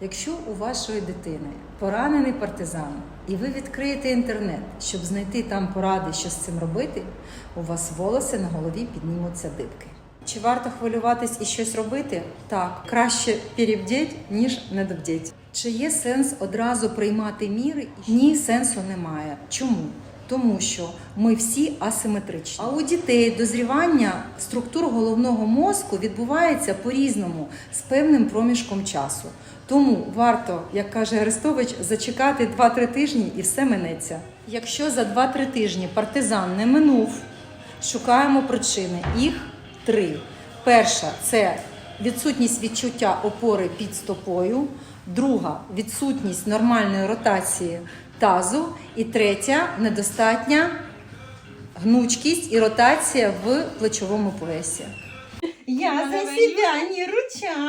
Якщо у вашої дитини поранений партизан, і ви відкриєте інтернет, щоб знайти там поради, що з цим робити, у вас волоси на голові піднімуться дибки. Чи варто хвилюватись і щось робити? Так, краще перебдіть, ніж недобдіть. Чи є сенс одразу приймати міри? Ні, сенсу немає. Чому? Тому що ми всі асиметричні. А у дітей дозрівання структур головного мозку відбувається по-різному з певним проміжком часу. Тому варто, як каже Арестович, зачекати 2-3 тижні і все минеться. Якщо за 2-3 тижні партизан не минув, шукаємо причини. Їх три. Перша це відсутність відчуття опори під стопою, друга відсутність нормальної ротації тазу, і третя недостатня гнучкість і ротація в плечовому поясі. Я за себе не ручаюсь.